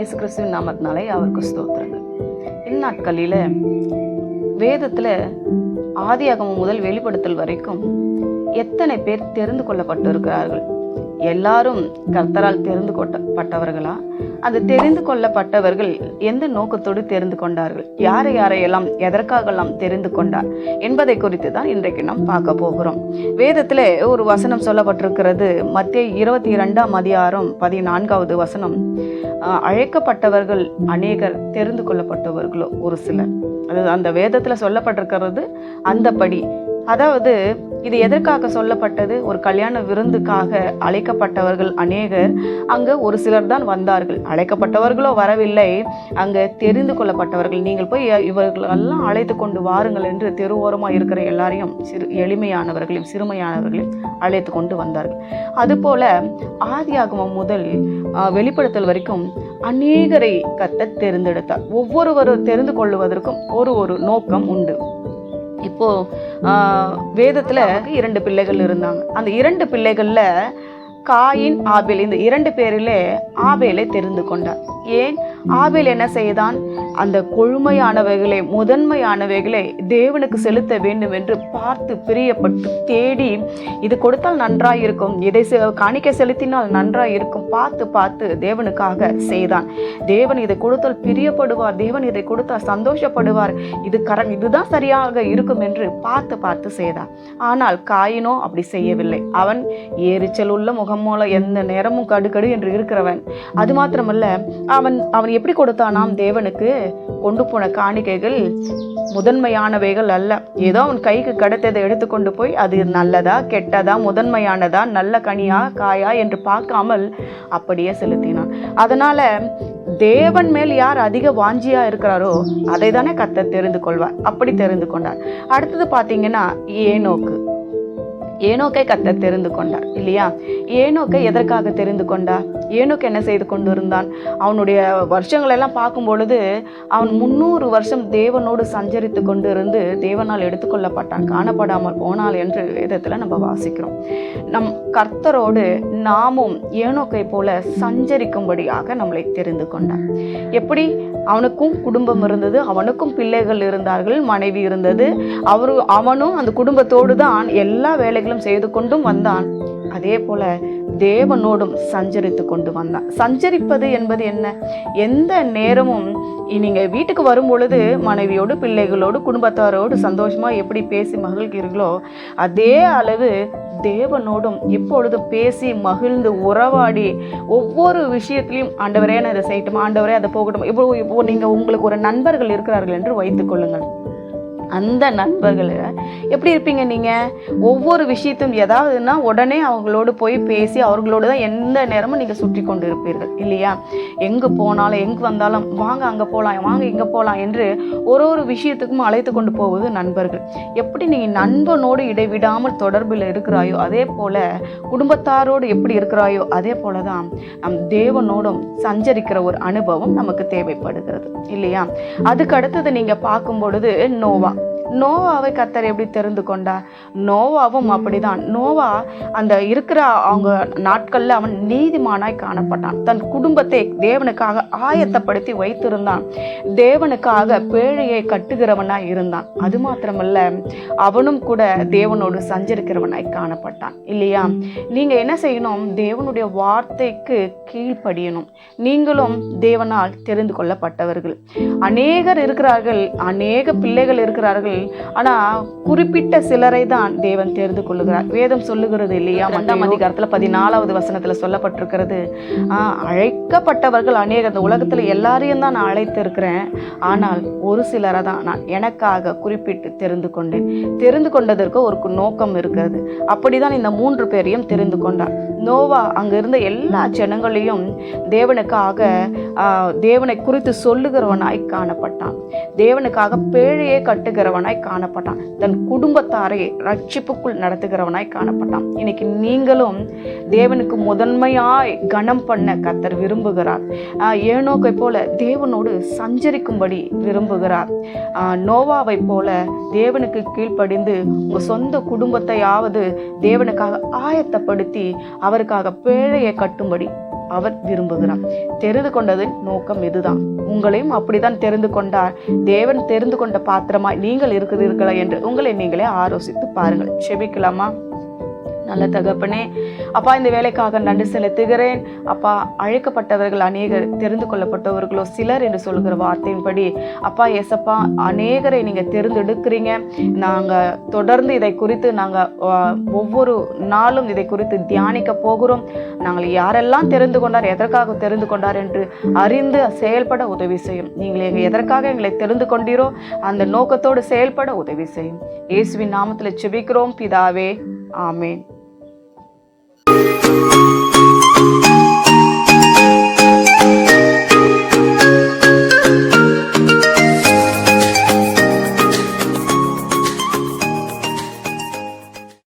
இயேசு கிறிஸ்துவின் நாமத்தினாலே அவருக்கு ஸ்தோத்திரங்கள். இந்நாட்களில் வேதத்தில் ஆதியாகமம் முதல் வெளிப்படுத்தல் வரைக்கும் எத்தனை பேர் தெரிந்து கொள்ளப்பட்டிருக்கிறார்கள்? எல்லாரும் கர்த்தரால் தெரிந்து கொட்டப்பட்டவர்களா அந்த தெரிந்து கொள்ளப்பட்டவர்கள் எந்த நோக்கத்தோடு தெரிந்து கொண்டார்கள்? யாரை யாரையெல்லாம் எதற்காகலாம் தெரிந்து கொண்டார் என்பதை குறித்து தான் இன்றைக்கு நாம் பார்க்க போகிறோம். வேதத்தில் ஒரு வசனம் சொல்லப்பட்டிருக்கிறது. மத்திய இருபத்தி இரண்டாம் அதிகாரம் பதினான்காவது வசனம். அழைக்கப்பட்டவர்கள் அநேகர் தெரிந்து கொள்ளப்பட்டவர்களோ ஒரு சிலர். அது அந்த வேதத்தில் சொல்லப்பட்டிருக்கிறது. அந்தபடி அதாவது இது எதற்காக சொல்லப்பட்டது? ஒரு கல்யாண விருந்துக்காக அழைக்கப்பட்டவர்கள் அநேகர் அங்கே ஒரு சிலர் தான் வந்தார்கள். அழைக்கப்பட்டவர்களோ வரவில்லை. அங்கே தெரிந்து கொள்ளப்பட்டவர்கள் நீங்கள் போய் இவர்களெல்லாம் அழைத்து கொண்டு வாருங்கள் என்று தெருவோரமாக இருக்கிற எல்லாரையும் சிறு எளிமையானவர்களையும் சிறுமையானவர்களையும் அழைத்து கொண்டு வந்தார்கள். அதுபோல ஆதியாகமம் முதல் வெளிப்படுத்தல் வரைக்கும் அநேகரை கத்த தேர்ந்தெடுத்தார். ஒவ்வொருவரும் தெரிந்து கொள்வதற்கும் ஒரு ஒரு நோக்கம் உண்டு. இப்போ வேதத்தில் வேதத்துல இரண்டு பிள்ளைகள் இருந்தாங்க. அந்த இரண்டு பிள்ளைகள்ல காயின் ஆபேல். இந்த இரண்டு பேரிலே ஆபேலை தெரிந்து கொண்டார். ஏன்? ஆவில் என்ன செய்தான்? அந்த கொழுமையானவைகளை முதன்மையானவைகளை தேவனுக்கு செலுத்த வேண்டும் என்று பார்த்து பிரியப்பட்டு தேடி இது கொடுத்தால் நன்றாய் இருக்கும் இதை செ- செலுத்தினால் நன்றாய் இருக்கும் பார்த்து பார்த்து தேவனுக்காக செய்தான். தேவன் இதை கொடுத்தால் பிரியப்படுவார் தேவன் இதை கொடுத்தால் சந்தோஷப்படுவார். இது கரம் இதுதான் சரியாக இருக்கும் என்று பார்த்து பார்த்து செய்தான். ஆனால் காயினோ அப்படி செய்யவில்லை. அவன் எரிச்சல் உள்ள முகமூல எந்த நேரமும் கடுகடு என்று இருக்கிறவன். அது மாத்திரமல்ல அவன் அவன் எப்படி கொடுத்தானாம் தேவனுக்கு? கொண்டு போன காணிக்கைகள் முதன்மையானவைகள் அல்ல. ஏதோ அவன் கைக்கு கிடைத்ததை எடுத்துக்கொண்டு போய் அது நல்லதா கெட்டதா முதன்மையானதா நல்ல கனியா காயா என்று பார்க்காமல் அப்படியே செலுத்தினான். அதனால தேவன் மேல் யார் அதிக வாஞ்சியா இருக்கிறாரோ அதை தானே கத்த தெரிந்து கொள்வார். அப்படி தெரிந்து கொண்டார். அடுத்தது பார்த்தீங்கன்னா ஏனோக்கு. ஏனோக்கை கத்த தெரிந்து கொண்டார் இல்லையா? ஏனோக்கை எதற்காக தெரிந்து கொண்டார்? ஏனோக்கு என்ன செய்து கொண்டிருந்தான்? அவனுடைய வருஷங்களெல்லாம் பார்க்கும் பொழுது அவன் முன்னூறு வருஷம் தேவனோடு சஞ்சரித்து கொண்டு இருந்து தேவனால் எடுத்துக்கொள்ளப்பட்டான் காணப்படாமல் போனால் என்று வேதத்தில் நம்ம வாசிக்கிறோம். நம் கர்த்தரோடு நாமும் ஏனோக்கை போல சஞ்சரிக்கும்படியாக நம்மளை தெரிந்து கொண்டார். எப்படி? அவனுக்கும் குடும்பம் இருந்தது அவனுக்கும் பிள்ளைகள் இருந்தார்கள் மனைவி இருந்தது அவரு அவனும் அந்த குடும்பத்தோடு தான் எல்லா வேலைகளும் செய்து கொண்டும் வந்தான். அதே போல தேவனோடும் சஞ்சரித்து கொண்டு வந்தான். சஞ்சரிப்பது என்பது என்ன? எந்த நேரமும் நீங்க வீட்டுக்கு வரும் பொழுது மனைவியோடு பிள்ளைகளோடு குடும்பத்தாரோடு சந்தோஷமா எப்படி பேசி மகிழ்கிறீர்களோ அதே அளவு தேவனோடும் இப்பொழுது பேசி மகிழ்ந்து உறவாடி ஒவ்வொரு விஷயத்திலையும் ஆண்டவரே நான் இதை செய்யட்டும்? ஆண்டவரே அதை போகட்டும்? இப்போ இப்போ நீங்கள் உங்களுக்கு ஒரு நண்பர்கள் இருக்கிறார்கள் என்று வைத்துக் கொள்ளுங்கள். அந்த நண்பர்களை. எப்படி இருப்பீங்க நீங்கள் ஒவ்வொரு விஷயத்தும் ஏதாவதுன்னா உடனே அவங்களோடு போய் பேசி அவர்களோடு தான் எந்த நேரமும் நீங்கள் சுற்றி கொண்டு இருப்பீர்கள் இல்லையா? எங்கே போனாலும் எங்கே வந்தாலும் வாங்க அங்கே போகலாம் வாங்க இங்கே போகலாம் என்று ஒரு ஒரு விஷயத்துக்கும் அழைத்து கொண்டு போவது நண்பர்கள். எப்படி நீங்கள் நண்பனோடு இடைவிடாமல் தொடர்பில் இருக்கிறாயோ அதே போல் குடும்பத்தாரோடு எப்படி இருக்கிறாயோ அதே போல தான் நம் தேவனோடும் சஞ்சரிக்கிற ஒரு அனுபவம் நமக்கு தேவைப்படுகிறது இல்லையா? அதுக்கு அடுத்தது நீங்கள் பார்க்கும் பொழுது நோவா. நோவாவை கத்தர் எப்படி தெரிந்து கொண்டார்? நோவாவும் அப்படிதான். நோவா அந்த இருக்கிற அவங்க நாட்கள்ல அவன் நீதிமானாய் காணப்பட்டான். தன் குடும்பத்தை தேவனுக்காக ஆயத்தப்படுத்தி வைத்திருந்தான். தேவனுக்காக பேழையை கட்டுகிறவனாய் இருந்தான். அது மாத்திரமல்ல அவனும் கூட தேவனோடு சஞ்சரிக்கிறவனாய் காணப்பட்டான். இல்லையா? நீங்க என்ன செய்யணும்? தேவனுடைய வார்த்தைக்கு கீழ்ப்படியணும். நீங்களும் தேவனால் தெரிந்து கொள்ளப்பட்டவர்கள். அநேகர் இருக்கிறார்கள் அநேக பிள்ளைகள் இருக்கிறார்கள் ஆனா குறிப்பிட்ட சிலரை தான் தேவன் தெரிந்து கொள்ளுகிறார். வேதம் சொல்லுகிறது இல்லையா இரண்டாம் அதிகாரத்துல பதினாலாவது வசனத்துல சொல்லப்பட்டிருக்கிறது. அழைக்கப்பட்டவர்கள் அநேக இந்த உலகத்துல எல்லாரையும் தான் நான் அழைத்து இருக்கிறேன் ஆனால் ஒரு சிலரை தான் நான் எனக்காக குறிப்பிட்டு தெரிந்து கொண்டேன். தெரிந்து கொண்டதற்கு ஒரு நோக்கம் இருக்கிறது. அப்படிதான் இந்த மூன்று பேரையும் தெரிந்து கொண்டார். நோவா அங்க இருந்த எல்லா ஜனங்களையும் தேவனுக்காக தேவனை குறித்து சொல்லுகிறவனாய் காணப்பட்டான். தேவனுக்காக பேழையை கட்டுகிறவனாய் காணப்பட்டான். தன் குடும்பத்தாரை ரட்சிப்புக்குள் நடத்துகிறவனாய் காணப்பட்டான். இன்னைக்கு நீங்களும் தேவனுக்கு முதன்மையாய் கனம் பண்ண கத்தர் விரும்புகிறார். ஆஹ், ஏனோக்கை போல தேவனோடு சஞ்சரிக்கும்படி விரும்புகிறார். ஆஹ், நோவாவை போல தேவனுக்கு கீழ்ப்படிந்து உங்கள் சொந்த குடும்பத்தையாவது தேவனுக்காக ஆயத்தப்படுத்தி அவருக்காக பேழையை கட்டும்படி அவர் விரும்புகிறார். தெரிந்து கொண்டதின் நோக்கம் இதுதான். உங்களையும் அப்படித்தான் தெரிந்து கொண்டார். தேவன் தெரிந்து கொண்ட பாத்திரமாய் நீங்கள் இருக்கிறீர்களா என்று உங்களை நீங்களே ஆலோசித்து பாருங்கள். செபிக்கலாமா? நல்ல தகப்பனே. அப்பா இந்த வேலைக்காக நன்றி செலுத்துகிறேன். அப்பா அழைக்கப்பட்டவர்கள் அநேகர் தெரிந்து கொள்ளப்பட்டவர்களோ சிலர் என்று சொல்கிற வார்த்தையின்படி அப்பா எசப்பா அநேகரை நீங்கள் தெரிந்தெடுக்கிறீங்க. நாங்கள் தொடர்ந்து இதை குறித்து நாங்கள் ஒவ்வொரு நாளும் இதை குறித்து தியானிக்க போகிறோம். நாங்கள் யாரெல்லாம் தெரிந்து கொண்டார் எதற்காக தெரிந்து கொண்டார் என்று அறிந்து செயல்பட உதவி செய்யும். நீங்கள் எங்கள் எதற்காக எங்களை தெரிந்து கொண்டீரோ அந்த நோக்கத்தோடு செயல்பட உதவி செய்யும். இயேசுவின் நாமத்தில் செபிக்கிறோம் பிதாவே ஆமேன். Música